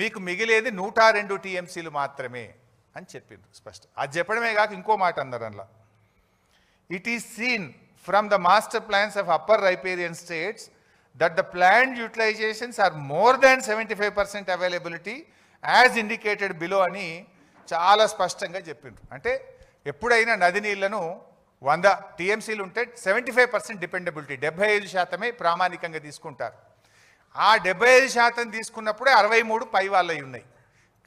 మీకు మిగిలేది నూట రెండు టీఎంసీలు మాత్రమే అని చెప్పిండ్రు స్పష్టం. అది చెప్పడమే కాక ఇంకో మాట అన్నారు అందులో. It is seen from the master plans of upper riparian states that the plan utilisations are more than seventy five percent availability as indicated below అని చాలా స్పష్టంగా చెప్పిండ్రు. అంటే ఎప్పుడైనా నది నీళ్ళను వంద టీఎంసీలు ఉంటే సెవెంటీ ఫైవ్ పర్సెంట్ డిపెండబిలిటీ డెబ్బై ఐదు శాతమే ప్రామాణికంగా తీసుకుంటారు. ఆ డెబ్బై ఐదు శాతం తీసుకున్నప్పుడే అరవై మూడు పై వాళ్ళవి ఉన్నాయి.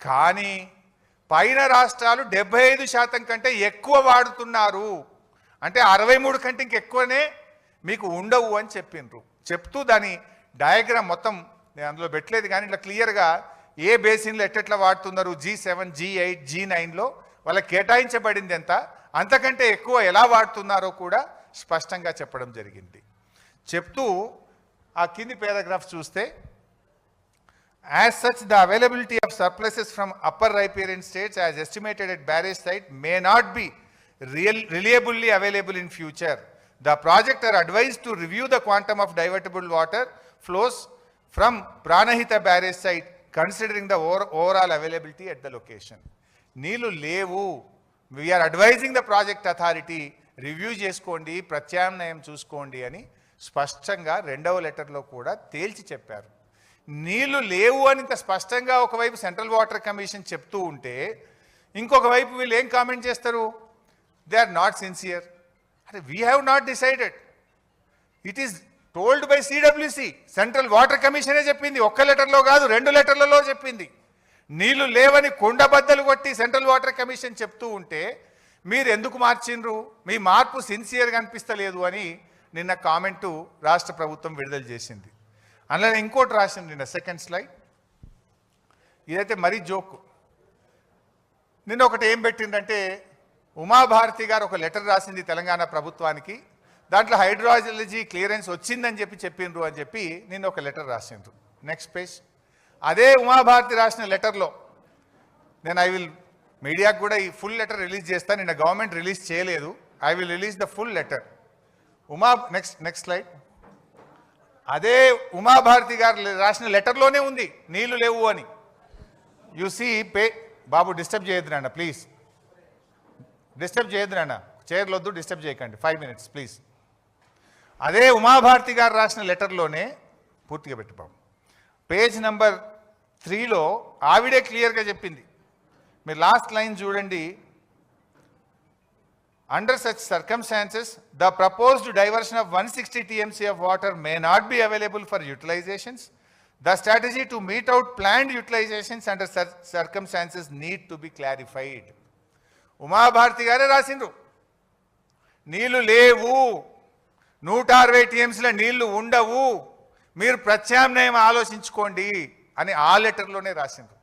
కానీ పైన రాష్ట్రాలు డెబ్బై ఐదు శాతం కంటే ఎక్కువ వాడుతున్నారు. అంటే అరవై మూడు కంటే ఇంకెక్కువనే మీకు ఉండవు అని చెప్పిండ్రు. చెప్తూ దాని డయాగ్రామ్ మొత్తం నేను అందులో పెట్టలేదు కానీ ఇట్లా క్లియర్గా ఏ బేసిన్లో ఎట్టెట్లా వాడుతున్నారు? G seven G eight G నైన్లో వాళ్ళకి కేటాయించబడింది ఎంత? అంతకంటే ఎక్కువ ఎలా వాడుతున్నారో కూడా స్పష్టంగా చెప్పడం జరిగింది. చెప్తూ ఆ కింది పేరాగ్రాఫ్ చూస్తే as such the availability of surpluses from upper riparian states as estimated at barrage site may not be real reliably available in future the project are advise to review the quantum of divertable water flows from Pranahita barrage site considering the over overall availability at the location నీళ్ళు లేవు. We are advising the project authority review చేసుకోండి ప్రత్యామ్నాయం చూసుకోండి అని స్పష్టంగా రెండవ లెటర్లో కూడా తేల్చి చెప్పారు. నీళ్ళు లేవు అని స్పష్టంగా ఒకవైపు సెంట్రల్ వాటర్ కమిషన్ చెప్తూ ఉంటే ఇంకొక వైపు వీళ్ళు ఏం కామెంట్ చేస్తారు? They are not sincere. అంటే we have not decided it is told by CWC central water కమిషనే చెప్పింది. ఒక్క లెటర్లో కాదు రెండు లెటర్లలో చెప్పింది. నీళ్ళు లేవని కొండబద్దలు కొట్టి సెంట్రల్ వాటర్ కమిషన్ చెప్తూ ఉంటే మీరు ఎందుకు మార్చిండ్రు? మీ మార్పు సిన్సియర్గా అనిపిస్తలేదు అని నిన్న కామెంటు రాష్ట్ర ప్రభుత్వం విడుదల చేసింది. అందులో ఇంకోటి రాసింది నిన్న సెకండ్ స్లైడ్ ఇదైతే మరీ జోక్. నిన్న ఒకటి ఏం పెట్టిందంటే ఉమాభారతి గారు ఒక లెటర్ రాసింది తెలంగాణ ప్రభుత్వానికి దాంట్లో హైడ్రాలజీ క్లియరెన్స్ వచ్చిందని చెప్పి చెప్పిండ్రు అని చెప్పి నిన్న ఒక లెటర్ రాసిండ్రు. నెక్స్ట్ పేజ్ అదే ఉమాభారతి రాసిన లెటర్లో నేను ఐ విల్ మీడియాకు కూడా ఈ ఫుల్ లెటర్ రిలీజ్ చేస్తాను నిన్న గవర్నమెంట్ రిలీజ్ చేయలేదు I will release the full letter. Uma next next slide అదే ఉమాభారతి గారు రాసిన లెటర్లోనే ఉంది నీళ్ళు లేవు అని. యు సీ పే బాబు డిస్టర్బ్ చేయొద్దు నాన్న ప్లీజ్ డిస్టర్బ్ చేయొద్దు నాన్న చైర్లు వద్దు డిస్టర్బ్ చేయకండి. ఫైవ్ మినిట్స్ ప్లీజ్ అదే ఉమాభారతి గారు రాసిన లెటర్లోనే పూర్తిగా పెట్టి బాబు. పేజ్ నెంబర్ త్రీలో ఆవిడే క్లియర్గా చెప్పింది. మీరు లాస్ట్ లైన్ చూడండి Under such circumstances, the proposed diversion of 160 TMC of water may not be available for utilizations. The strategy to meet out planned utilizations under cir- circumstances need to be clarified. Uma Bharati గారే రాసిండ్రు నీళ్ళు లేవు నూట అరవై టీఎంసీల నీళ్ళు ఉండవు మీరు ప్రత్యామ్నాయం ఆలోచించుకోండి అని ఆ లెటర్లోనే రాసిండ్రు